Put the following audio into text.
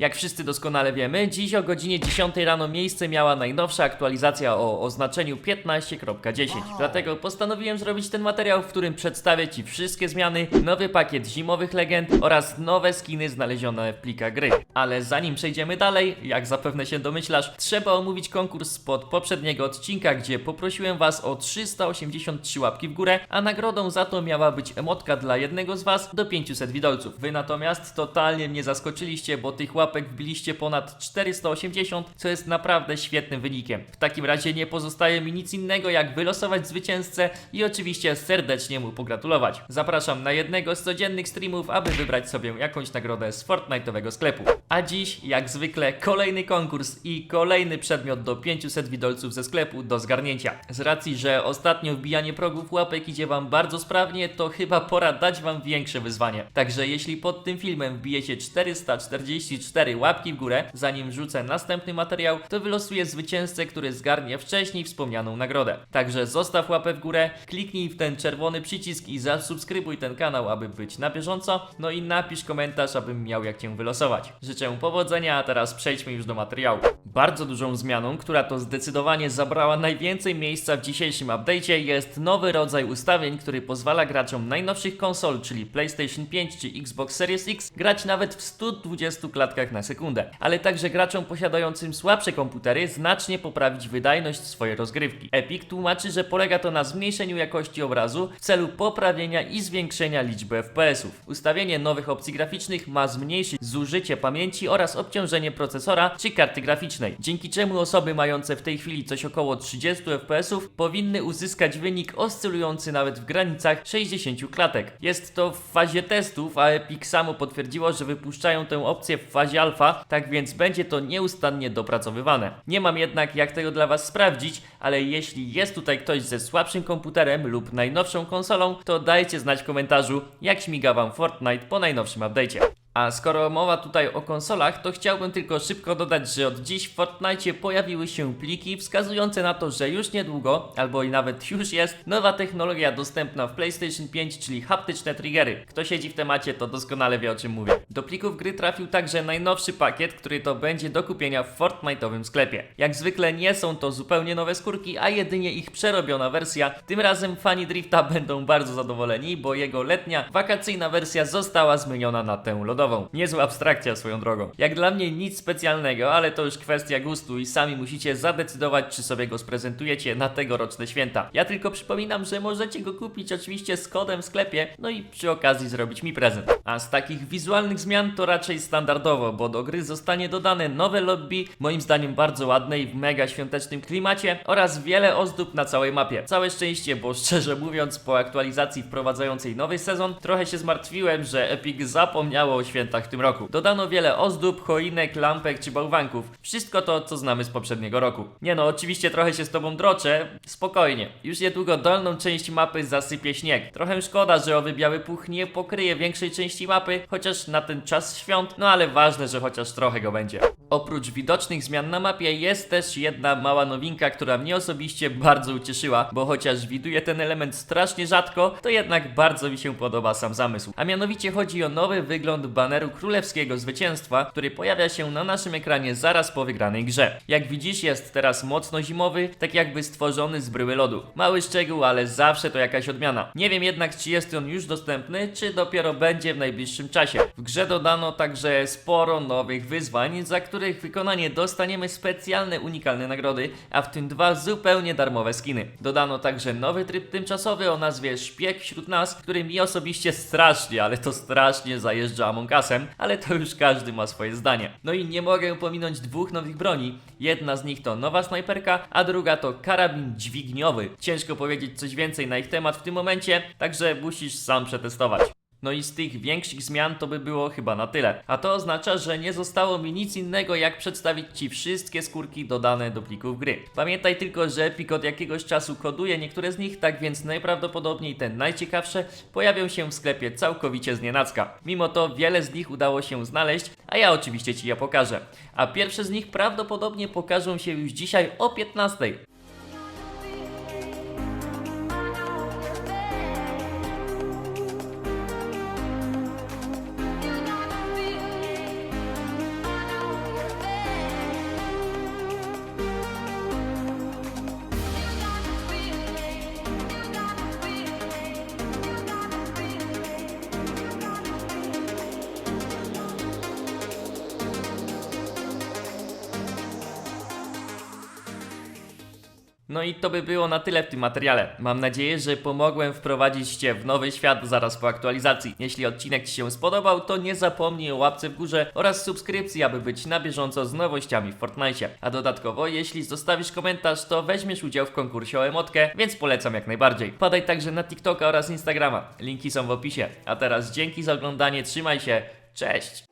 Jak wszyscy doskonale wiemy, dziś o godzinie 10 rano miejsce miała najnowsza aktualizacja o oznaczeniu 15.10. Dlatego postanowiłem zrobić ten materiał, w którym przedstawię Ci wszystkie zmiany, nowy pakiet zimowych legend oraz nowe skiny znalezione w plikach gry. Ale zanim przejdziemy dalej, jak zapewne się domyślasz, trzeba omówić konkurs spod poprzedniego odcinka, gdzie poprosiłem Was o 383 łapki w górę, a nagrodą za to miała być emotka dla jednego z Was do 500 widolców. Wy natomiast totalnie mnie zaskoczyliście, bo tych łapek wbiliście ponad 480, co jest naprawdę świetnym wynikiem. W takim razie nie pozostaje mi nic innego jak wylosować zwycięzcę i oczywiście serdecznie mu pogratulować. Zapraszam na jednego z codziennych streamów, aby wybrać sobie jakąś nagrodę z Fortnite'owego sklepu. A dziś, jak zwykle, kolejny konkurs i kolejny przedmiot do 500 widolców ze sklepu do zgarnięcia. Z racji, że ostatnio wbijanie progów łapek idzie Wam bardzo sprawnie, to chyba pora dać Wam większe wyzwanie. Także jeśli pod tym filmem wbijecie 444 łapki w górę, zanim rzucę następny materiał, to wylosuję zwycięzcę, który zgarnie wcześniej wspomnianą nagrodę. Także zostaw łapę w górę, kliknij w ten czerwony przycisk i zasubskrybuj ten kanał, aby być na bieżąco, no i napisz komentarz, abym miał jak Cię wylosować. Życzę powodzenia, a teraz przejdźmy już do materiału. Bardzo dużą zmianą, która to zdecydowanie zabrała najwięcej miejsca w dzisiejszym update'cie jest nowy rodzaj ustawień, który pozwala graczom najnowszych konsol, czyli PlayStation 5 czy Xbox Series X, grać nawet w 120 klatkach na sekundę, ale także graczom posiadającym słabsze komputery znacznie poprawić wydajność swojej rozgrywki. Epic tłumaczy, że polega to na zmniejszeniu jakości obrazu w celu poprawienia i zwiększenia liczby FPS-ów. Ustawienie nowych opcji graficznych ma zmniejszyć zużycie pamięci oraz obciążenie procesora czy karty graficznej, dzięki czemu osoby mające w tej chwili coś około 30 FPS-ów powinny uzyskać wynik oscylujący nawet w granicach 60 klatek. Jest to w fazie testów, a Epic samo potwierdziło, że wypuszczają tę opcję w fazie alfa, tak więc będzie to nieustannie dopracowywane. Nie mam jednak jak tego dla Was sprawdzić, ale jeśli jest tutaj ktoś ze słabszym komputerem lub najnowszą konsolą, to dajcie znać w komentarzu, jak śmiga Wam Fortnite po najnowszym update'cie. A skoro mowa tutaj o konsolach, to chciałbym tylko szybko dodać, że od dziś w Fortnite pojawiły się pliki wskazujące na to, że już niedługo, albo i nawet już jest, nowa technologia dostępna w PlayStation 5, czyli haptyczne triggery. Kto siedzi w temacie, to doskonale wie o czym mówię. Do plików gry trafił także najnowszy pakiet, który to będzie do kupienia w Fortnite'owym sklepie. Jak zwykle nie są to zupełnie nowe skórki, a jedynie ich przerobiona wersja. Tym razem fani Drifta będą bardzo zadowoleni, bo jego letnia, wakacyjna wersja została zmieniona na tę lodową. Niezła abstrakcja swoją drogą. Jak dla mnie nic specjalnego, ale to już kwestia gustu i sami musicie zadecydować, czy sobie go sprezentujecie na tegoroczne święta. Ja tylko przypominam, że możecie go kupić oczywiście z kodem w sklepie, no i przy okazji zrobić mi prezent. A z takich wizualnych zmian to raczej standardowo, bo do gry zostanie dodane nowe lobby, moim zdaniem bardzo ładne i w mega świątecznym klimacie oraz wiele ozdób na całej mapie. Całe szczęście, bo szczerze mówiąc po aktualizacji wprowadzającej nowy sezon trochę się zmartwiłem, że Epic zapomniało o świętach w tym roku. Dodano wiele ozdób, choinek, lampek czy bałwanków. Wszystko to, co znamy z poprzedniego roku. Nie no, oczywiście trochę się z tobą droczę, spokojnie. Już niedługo dolną część mapy zasypie śnieg. Trochę szkoda, że owy biały puch nie pokryje większej części mapy, chociaż na ten czas świąt, no ale ważne, że chociaż trochę go będzie. Oprócz widocznych zmian na mapie jest też jedna mała nowinka, która mnie osobiście bardzo ucieszyła, bo chociaż widuję ten element strasznie rzadko, to jednak bardzo mi się podoba sam zamysł. A mianowicie chodzi o nowy wygląd baneru królewskiego zwycięstwa, który pojawia się na naszym ekranie zaraz po wygranej grze. Jak widzisz jest teraz mocno zimowy, tak jakby stworzony z bryły lodu. Mały szczegół, ale zawsze to jakaś odmiana. Nie wiem jednak czy jest on już dostępny, czy dopiero będzie w najbliższym czasie. W grze dodano także sporo nowych wyzwań, za których wykonanie dostaniemy specjalne unikalne nagrody, a w tym dwa zupełnie darmowe skiny. Dodano także nowy tryb tymczasowy o nazwie Szpieg wśród nas, który mi osobiście strasznie, ale to strasznie zajeżdża Among Usem, ale to już każdy ma swoje zdanie. No i nie mogę pominąć dwóch nowych broni. Jedna z nich to nowa snajperka, a druga to karabin dźwigniowy. Ciężko powiedzieć coś więcej na ich temat w tym momencie, także musisz sam przetestować. No i z tych większych zmian to by było chyba na tyle. A to oznacza, że nie zostało mi nic innego jak przedstawić Ci wszystkie skórki dodane do plików gry. Pamiętaj tylko, że Epic od jakiegoś czasu koduje niektóre z nich, tak więc najprawdopodobniej te najciekawsze pojawią się w sklepie całkowicie znienacka. Mimo to wiele z nich udało się znaleźć, a ja oczywiście Ci je pokażę. A pierwsze z nich prawdopodobnie pokażą się już dzisiaj o 15. No i to by było na tyle w tym materiale. Mam nadzieję, że pomogłem wprowadzić Cię w nowy świat zaraz po aktualizacji. Jeśli odcinek Ci się spodobał, to nie zapomnij o łapce w górze oraz subskrypcji, aby być na bieżąco z nowościami w Fortnite. A dodatkowo, jeśli zostawisz komentarz, to weźmiesz udział w konkursie o emotkę, więc polecam jak najbardziej. Padaj także na TikToka oraz Instagrama. Linki są w opisie. A teraz dzięki za oglądanie, trzymaj się, cześć!